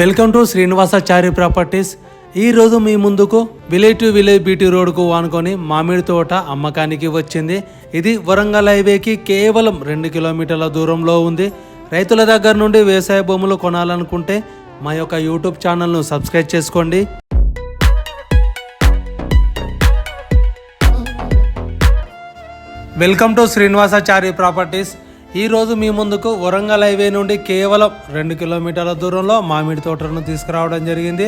Welcome to Srinivasachari properties. ఈ రోజు మీ ముందుకు విలేజ్ టు విలేజ్ బీటీ రోడ్కు వానుకొని మామిడి తోట అమ్మకానికి వచ్చింది. ఇది వరంగల్ హైవేకి కేవలం రెండు కిలోమీటర్ల దూరంలో ఉంది. రైతుల దగ్గర నుండి వ్యవసాయ భూములు కొనాలనుకుంటే మా యొక్క యూట్యూబ్ ఛానల్ను సబ్స్క్రైబ్ చేసుకోండి. Welcome to Srinivasachari properties. ఈరోజు మీ ముందుకు వరంగల్ హైవే నుండి కేవలం రెండు కిలోమీటర్ల దూరంలో మామిడి తోటను తీసుకురావడం జరిగింది.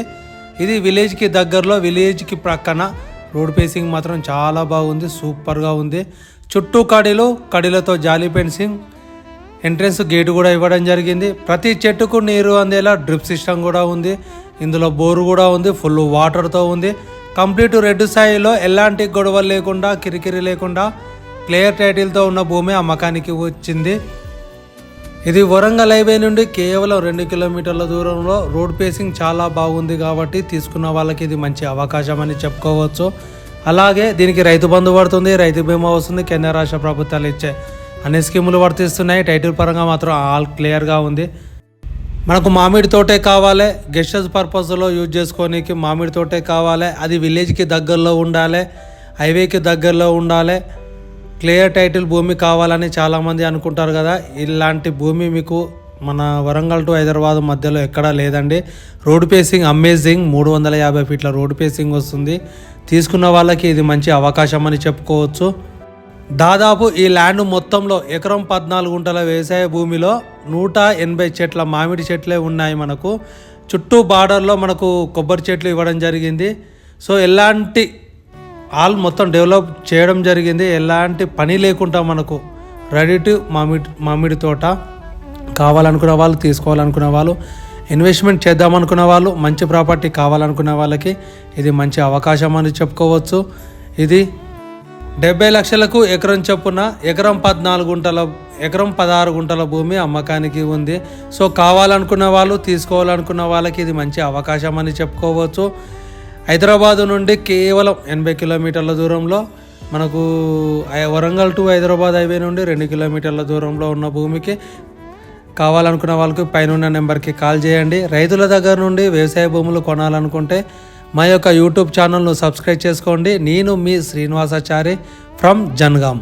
ఇది విలేజ్కి దగ్గరలో విలేజ్కి ప్రక్కన. రోడ్ ఫేసింగ్ మాత్రం చాలా బాగుంది సూపర్గా ఉంది. చుట్టూ కడిలు కడిలతో జాలీ ఫెన్సింగ్ ఎంట్రన్స్ గేటు కూడా ఇవ్వడం జరిగింది. ప్రతి చెట్టుకు నీరు అందేలా డ్రిప్ సిస్టమ్ కూడా ఉంది. ఇందులో బోరు కూడా ఉంది ఫుల్ వాటర్తో ఉంది. కంప్లీట్ రెడ్ స్థాయిలో ఎలాంటి గొడవలు లేకుండా కిరికిరి లేకుండా క్లియర్ టైటిల్తో ఉన్న భూమి అమ్మకానికి వచ్చింది. ఇది వరంగల్ హైవే నుండి కేవలం రెండు కిలోమీటర్ల దూరంలో రోడ్ పేసింగ్ చాలా బాగుంది కాబట్టి తీసుకున్న వాళ్ళకి ఇది మంచి అవకాశం అని చెప్పుకోవచ్చు. అలాగే దీనికి రైతు బంధు పడుతుంది రైతు బీమా వస్తుంది కేంద్ర రాష్ట్ర ప్రభుత్వాలు ఇచ్చే అన్ని స్కీములు వర్తిస్తున్నాయి. టైటిల్ పరంగా మాత్రం ఆల్ క్లియర్గా ఉంది. మనకు మామిడి తోటే కావాలి గెస్ట్ హౌస్ పర్పస్లో యూజ్ చేసుకోనికి మామిడి తోటే కావాలి. అది విలేజ్కి దగ్గరలో ఉండాలి హైవేకి దగ్గరలో ఉండాలి. క్లియర్ టైటిల్ భూమి కావాలని చాలామంది అనుకుంటారు కదా. ఇలాంటి భూమి మీకు మన వరంగల్ టు హైదరాబాద్ మధ్యలో ఎక్కడా లేదండి. Road facing amazing. మూడు వందల యాభై ఫీట్ల రోడ్ పేసింగ్ వస్తుంది. తీసుకున్న వాళ్ళకి ఇది మంచి అవకాశం అని చెప్పుకోవచ్చు. దాదాపు ఈ ల్యాండ్ మొత్తంలో ఎకరం పద్నాలుగు గుంటల వ్యవసాయ భూమిలో నూట ఎనభై చెట్ల మామిడి చెట్లే ఉన్నాయి మనకు. చుట్టూ బార్డర్లో మనకు కొబ్బరి చెట్లు ఇవ్వడం జరిగింది. సో ఎలాంటి ఆల్ మొత్తం డెవలప్ చేయడం జరిగింది. ఎలాంటి పని లేకుండా మనకు రెడీ టు మామిడి మామిడి తోట కావాలనుకున్న వాళ్ళు తీసుకోవాలనుకున్న వాళ్ళు ఇన్వెస్ట్మెంట్ చేద్దామనుకున్న వాళ్ళు మంచి ప్రాపర్టీ కావాలనుకున్న వాళ్ళకి ఇది మంచి అవకాశం అని చెప్పుకోవచ్చు. ఇది డెబ్బై లక్షలకు ఎకరం చొప్పున ఎకరం పద్నాలుగు గుంటల ఎకరం పదహారు గుంటల భూమి అమ్మకానికి ఉంది. సో కావాలనుకున్న వాళ్ళు తీసుకోవాలనుకున్న వాళ్ళకి ఇది మంచి అవకాశం అని చెప్పుకోవచ్చు. హైదరాబాదు నుండి కేవలం ఎనభై కిలోమీటర్ల దూరంలో మనకు వరంగల్ టు హైదరాబాద్ హైవే నుండి రెండు కిలోమీటర్ల దూరంలో ఉన్న భూమికి కావాలనుకున్న వాళ్ళకి పైన నెంబర్కి కాల్ చేయండి. రైతుల దగ్గర నుండి వ్యవసాయ భూములు కొనాలనుకుంటే మా యొక్క యూట్యూబ్ ఛానల్ను సబ్స్క్రైబ్ చేసుకోండి. నేను మీ శ్రీనివాసాచారి ఫ్రమ్ జన్గాం.